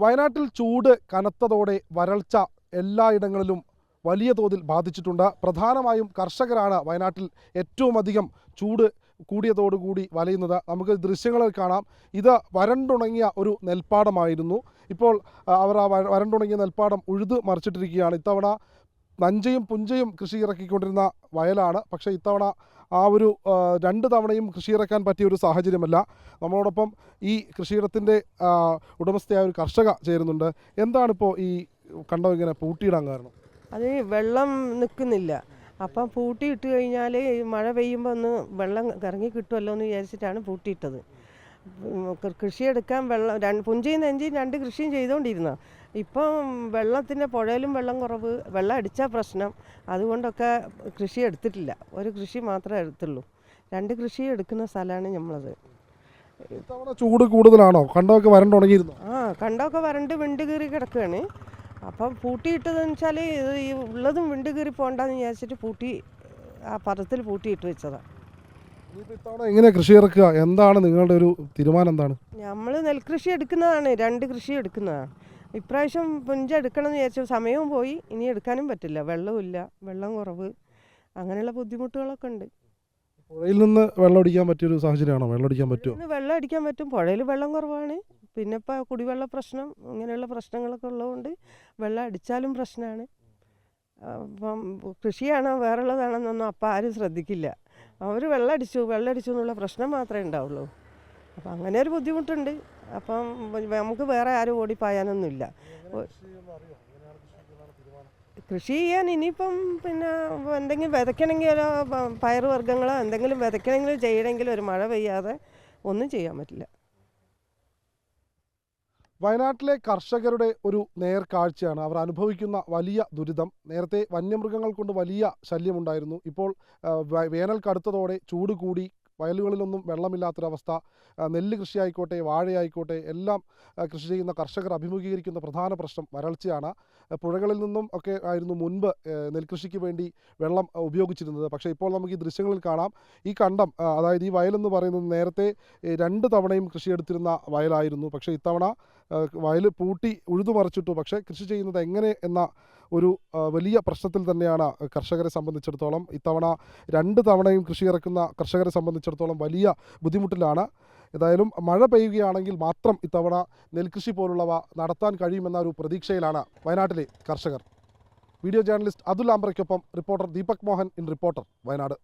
വയനാട്ടിൽ ചൂട് കനത്തതോടെ വരൾച്ച എല്ലായിടങ്ങളിലും വലിയ തോതിൽ ബാധിച്ചിട്ടുണ്ട്. പ്രധാനമായും കർഷകരാണ് വയനാട്ടിൽ ഏറ്റവും അധികം ചൂട് കൂടിയതോടുകൂടി വലയുന്നത്. നമുക്ക് ദൃശ്യങ്ങളിൽ കാണാം. ഇത് വരണ്ടുണങ്ങിയ ഒരു നെൽപ്പാടമായിരുന്നു. ഇപ്പോൾ അവർ ആ വരണ്ടുണങ്ങിയ നെൽപ്പാടം ഉഴുത് മറിച്ചിട്ടിരിക്കുകയാണ്. ഇത്തവണ നഞ്ചയും പുഞ്ചയും കൃഷി ഇറക്കിക്കൊണ്ടിരുന്ന വയലാണ്. പക്ഷേ ഇത്തവണ ആ ഒരു രണ്ട് തവണയും കൃഷി ഇറക്കാൻ പറ്റിയ ഒരു സാഹചര്യമല്ല. നമ്മളോടൊപ്പം ഈ കൃഷിയിടത്തിന്റെ ഉടമസ്ഥയായ ഒരു കർഷക ചേരുന്നുണ്ട്. എന്താണിപ്പോൾ ഈ കണ്ടോ ഇങ്ങനെ പൂട്ടിയിടാൻ കാരണം? അത് വെള്ളം നിൽക്കുന്നില്ല. അപ്പം പൂട്ടിയിട്ട് കഴിഞ്ഞാൽ മഴ പെയ്യുമ്പോൾ ഒന്ന് വെള്ളം ഇറങ്ങി കിട്ടുമല്ലോ എന്ന് വിചാരിച്ചിട്ടാണ് പൂട്ടിയിട്ടത്. കൃഷിയെടുക്കാൻ വെള്ളം രണ്ട് പുഞ്ചയും നെഞ്ചിയും രണ്ട് കൃഷിയും ചെയ്തുകൊണ്ടിരുന്ന. ഇപ്പം വെള്ളത്തിന്റെ പുഴയിലും വെള്ളം കുറവ് വെള്ളം അടിച്ചാൽ പ്രശ്നം. അതുകൊണ്ടൊക്കെ കൃഷി എടുത്തിട്ടില്ല. ഒരു കൃഷി മാത്രമേ എടുത്തുള്ളൂ. രണ്ട് കൃഷി എടുക്കുന്ന സ്ഥലമാണ് നമ്മളത് ചൂട് കൂടുതലാണോ? കണ്ടൊക്കെ വരണ്ട് തുടങ്ങിയിരുന്നു ആ കണ്ടൊക്കെ വരണ്ട് വിണ്ട് കീറി കിടക്കുകയാണ് അപ്പം പൂട്ടിയിട്ടതെന്ന് വെച്ചാൽ ഇത് ഈ ഉള്ളതും വിണ്ട് കീറി പോകണ്ടെന്ന് വിചാരിച്ചിട്ട് പൂട്ടി ആ പദത്തിൽ പൂട്ടിയിട്ട് വെച്ചതാണ് ഇനിയിപ്പോൾ ഇത്തവണ എങ്ങനെ കൃഷി ഇറക്കുക? എന്താണ് നിങ്ങളുടെ ഒരു തീരുമാനം എന്താണ്? നമ്മൾ നെൽകൃഷി എടുക്കുന്നതാണ് രണ്ട് കൃഷി എടുക്കുന്നതാണ്. ഇപ്രാവശ്യം പുഞ്ച എടുക്കണം എന്ന് വിചാരിച്ചു സമയവും പോയി ഇനി എടുക്കാനും പറ്റില്ല. വെള്ളമില്ല വെള്ളം കുറവ് അങ്ങനെയുള്ള ബുദ്ധിമുട്ടുകളൊക്കെ ഉണ്ട്. പുഴയിൽ നിന്ന് വെള്ളം അടിക്കാൻ പറ്റിയൊരു സാഹചര്യമാണോ? വെള്ളം അടിക്കാൻ പറ്റുമോ ഇന്ന് വെള്ളം അടിക്കാൻ പറ്റും. പുഴയിൽ വെള്ളം കുറവാണ്. പിന്നെ ഇപ്പോൾ കുടിവെള്ള പ്രശ്നം ഇങ്ങനെയുള്ള പ്രശ്നങ്ങളൊക്കെ ഉള്ളതുകൊണ്ട് വെള്ളം അടിച്ചാലും പ്രശ്നമാണ്. അപ്പം കൃഷിയാണോ വേറെ ഉള്ളതാണെന്നൊന്നും അപ്പം ആരും ശ്രദ്ധിക്കില്ല. അവർ വെള്ളം അടിച്ചു വെള്ളം അടിച്ചു എന്നുള്ള പ്രശ്നം മാത്രമേ ഉണ്ടാവുള്ളൂ. അപ്പം അങ്ങനെ ഒരു ബുദ്ധിമുട്ടുണ്ട്. അപ്പം നമുക്ക് വേറെ ആരും ഓടിപ്പായാനൊന്നുമില്ല. കൃഷി ചെയ്യാൻ ഇനിയിപ്പം പിന്നെ എന്തെങ്കിലും വിതയ്ക്കണമെങ്കിലോ പയറുവർഗങ്ങളോ എന്തെങ്കിലും വിതയ്ക്കണമെങ്കിലും ചെയ്യണമെങ്കിലും ഒരു മഴ പെയ്യാതെ ഒന്നും ചെയ്യാൻ പറ്റില്ല. വയനാട്ടിലെ കർഷകരുടെ ഒരു നേർക്കാഴ്ചയാണ്. അവർ അനുഭവിക്കുന്ന വലിയ ദുരിതം. നേരത്തെ വന്യമൃഗങ്ങൾ കൊണ്ട് വലിയ ശല്യമുണ്ടായിരുന്നു. ഇപ്പോൾ വേനൽ കടുത്തതോടെ ചൂട് കൂടി വയലുകളിലൊന്നും വെള്ളമില്ലാത്തൊരവസ്ഥ നെല്ല് നെല്ല് കൃഷിയായിക്കോട്ടെ വാഴയായിക്കോട്ടെ എല്ലാം കൃഷി ചെയ്യുന്ന കർഷകർ അഭിമുഖീകരിക്കുന്ന പ്രധാന പ്രശ്നം വരൾച്ചയാണ്. പുഴകളിൽ നിന്നും ഒക്കെ ആയിരുന്നു മുൻപ് നെൽകൃഷിക്ക് വേണ്ടി വെള്ളം ഉപയോഗിച്ചിരുന്നത്. പക്ഷേ ഇപ്പോൾ നമുക്ക് ഈ ദൃശ്യങ്ങളിൽ കാണാം. ഈ കണ്ടം അതായത് ഈ വയലെന്ന് പറയുന്നത് നേരത്തെ രണ്ട് തവണയും കൃഷിയെടുത്തിരുന്ന വയലായിരുന്നു. പക്ഷേ ഇത്തവണ വയൽ പൂട്ടി ഉഴുതുമറിച്ചിട്ടു പക്ഷേ കൃഷി ചെയ്യുന്നത് എങ്ങനെ എന്ന ഒരു വലിയ പ്രശ്നത്തിൽ തന്നെയാണ് കർഷകരെ സംബന്ധിച്ചിടത്തോളം. ഇത്തവണ രണ്ട് തവണയും കൃഷി ഇറക്കുന്ന കർഷകരെ സംബന്ധിച്ചിടത്തോളം വലിയ ബുദ്ധിമുട്ടിലാണ്. ഏതായാലും മഴ പെയ്യുകയാണെങ്കിൽ മാത്രം ഇത്തവണ നെൽകൃഷി പോലുള്ളവ നടത്താൻ കഴിയുമെന്ന ഒരു പ്രതീക്ഷയിലാണ് വയനാട്ടിലെ കർഷകർ. Video journalist Athul ആംബ്രയ്ക്കൊപ്പം reporter Deepak Mohan in reporter Wayanad.